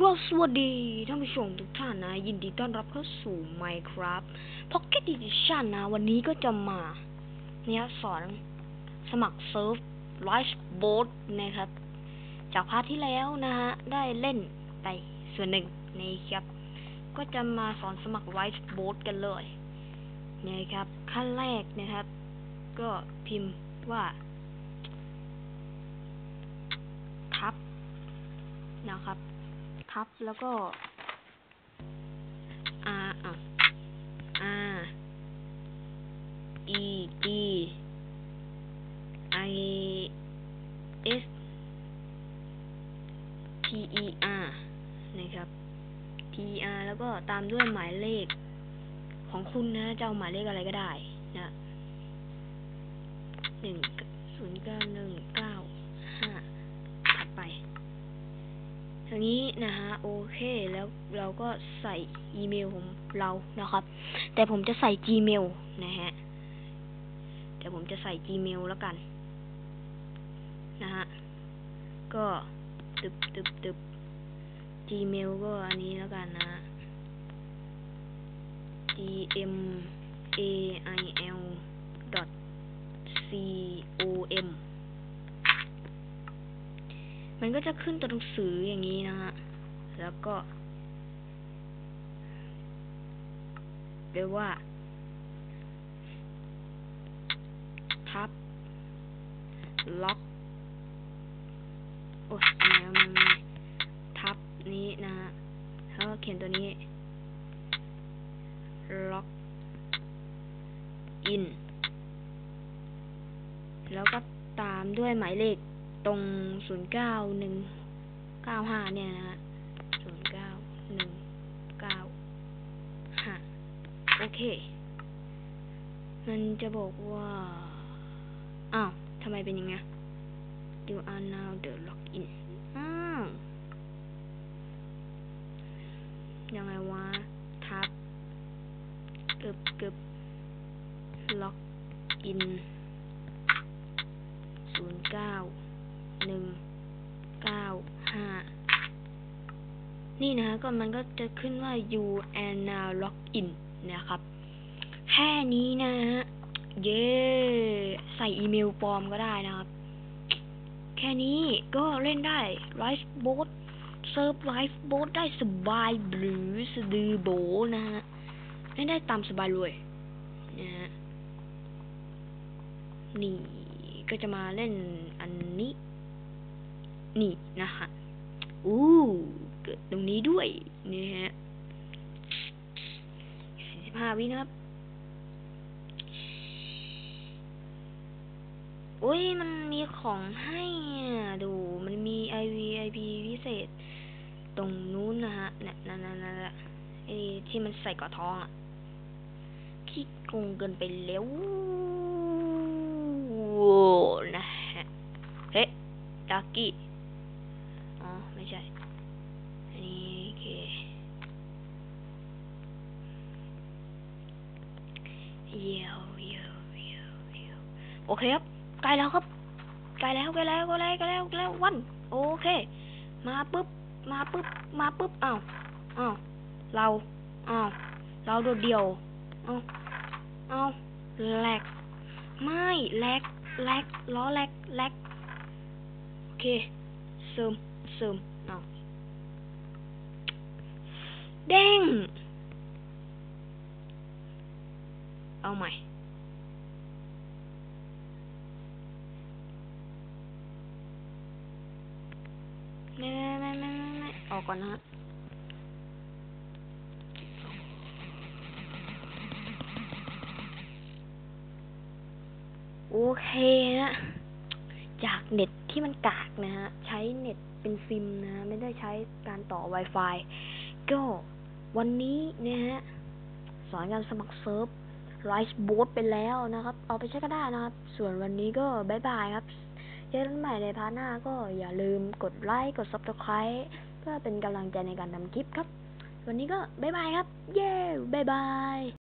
ก็สวัสดีท่านผู้ชมทุกท่านนะ ยินดีต้อนรับเข้าสู่ Minecraft Pocket Edition นะ วันนี้ก็จะมา เนี่ยสอนสมัครเซิร์ฟ Live Boat นะครับ จากพาร์ทที่แล้วนะฮะ ได้เล่นไปส่วนหนึ่งนะครับ ก็จะมาสอนสมัคร Live Boat กันเลยนะครับ ขั้นแรกนะครับ ก็พิมพ์ว่า ทับนะครับ ทับแล้วก็ R อะ R E D I S T E R นะครับ T E R แล้วก็ตามด้วยหมายเลขของคุณนะจะเอาหมายเลขอะไรก็ได้นะหนึ่งศูนย์เก้าหนึ่งเก้าห้าถัดไป ทางนี้นะฮะโอเคแล้วเราก็ใส่อีเมลของเรานะครับ แต่ผมจะใส่ Gmail นะฮะเดี๋ยวผมจะใส่ Gmail แล้วกัน นะฮะก็ตึบตึบตึบ Gmail ก็อันนี้แล้วกันนะ G จะขึ้นตัวหนังสืออย่างนี้นะฮะ แล้วก็แปลว่า ทับ ล็อก โอ้ยทำไมมันทับนี้นะฮะ แล้วก็เขียนตัวนี้ ล็อกอิน แล้วก็ตามด้วยหมายเลขตรง ศูนย์เก้าหนึ่งเก้าห้าเนี่ยนะฮะศูนย์เก้าหนึ่งเก้าห้าโอเค มันจะบอกว่า อ้าวทำไมเป็นอย่างงี้ you are now the login อ้าวยังไงวะ ทับกึบกึบล็อกอิน นี่นะก็มันก็จะขึ้นว่า you and now log in นะครับ แค่นี้นะฮะ เย้ ใส่อีเมลปลอมก็ได้นะครับ แค่นี้ก็เล่นได้ Live Boat เซิร์ฟ Live Boat ได้สบายหรือสะดือโบนะฮะ เล่นได้ตามสบายเลยนะฮะ นี่ก็จะมาเล่นอันนี้ นี่นะฮะอู้ เกิดตรงนี้ด้วยนี่ฮะสี่สิบห้าวินะครับอุ้ยมันมีของให้อะดูมันมี IVIP พิเศษ ตรงนู้นนะฮะเนี่ยนั่นนั่นนั่นไอ้ที่มันใส่กอทองอะขี้โกงเกินไปแล้วนะฮะเฮ้ดักกี้อ๋อ ไม่ใช่ โอเคครับใกล้แล้วครับใกล้แล้วใกล้แล้วใกล้แล้วใกล้แล้วใกล้แล้ววัน โอเค มาปุ๊บ มาปุ๊บ มาปุ๊บอ้าวอ้าวเราอ้าวเราโดดเดี่ยวอ้าวอ้าวแลกไม่แลกแลกล้อแลกแลกโอเคเสริมเสริมเอาเด้งเอาใหม่ไม่ไม่ไม่ไม่ไม่ ออกก่อนนะฮะโอเคฮะ จากเน็ตที่มันกากนะฮะ ใช้เน็ตเป็นซิมนะ ไม่ได้ใช้การต่อ Wi-Fi ก็วันนี้นะฮะ สอนการสมัครเซิร์ฟ Rise Boat ไปแล้วนะครับ เอาไปใช้ก็ได้นะครับ ส่วนวันนี้ก็บายบายครับ เจอกันใหม่ในพาร์ทหน้าก็อย่าลืมกดไลค์ กด Subscribe พื่อเป็นกำลังใจในการทำคลิปครับ วันนี้ก็บายบายครับ เย้บายบาย